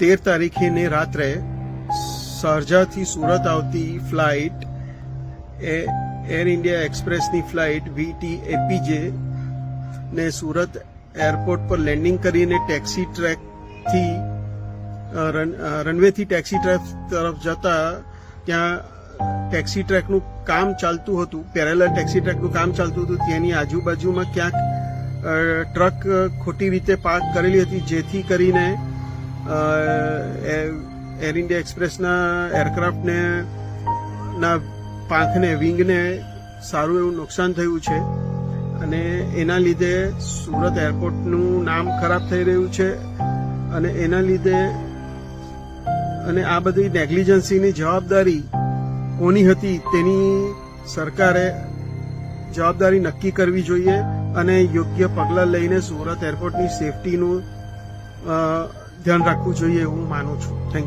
તેર તારીખેને રાત્રે શારજાથી સુરત આવતી ફ્લાઇટ, એ એર ઇન્ડિયા એક્સપ્રેસની ફ્લાઇટ વીટી એપીજે ને સુરત એરપોર્ટ પર લેન્ડિંગ કરીને ટેક્સી ટ્રેકથી રનવેથી ટેક્સી ટ્રેક તરફ જતા ત્યાં ટેક્સી ટ્રેકનું કામ ચાલતું હતું પેરેલા ટેક્સી ટ્રેકનું કામ ચાલતું હતું, તેની આજુબાજુમાં ક્યાંક ટ્રક ખોટી રીતે પાર્ક કરેલી હતી, જેથી કરીને એર ઇન્ડિયા એક્સપ્રેસના એરક્રાફ્ટને ના પાંખને વિંગને સારું એવું નુકસાન થયું છે. અને એના લીધે સુરત એરપોર્ટનું નામ ખરાબ થઈ રહ્યું છે. અને એના લીધે અને આ બધી નેગ્લિજન્સીની જવાબદારી કોની હતી તેની સરકારે જવાબદારી નક્કી કરવી જોઈએ અને યોગ્ય પગલાં લઈને સુરત એરપોર્ટની સેફટીનું ધ્યાન રાખવું જોઈએ એવું માનું છું. થેન્ક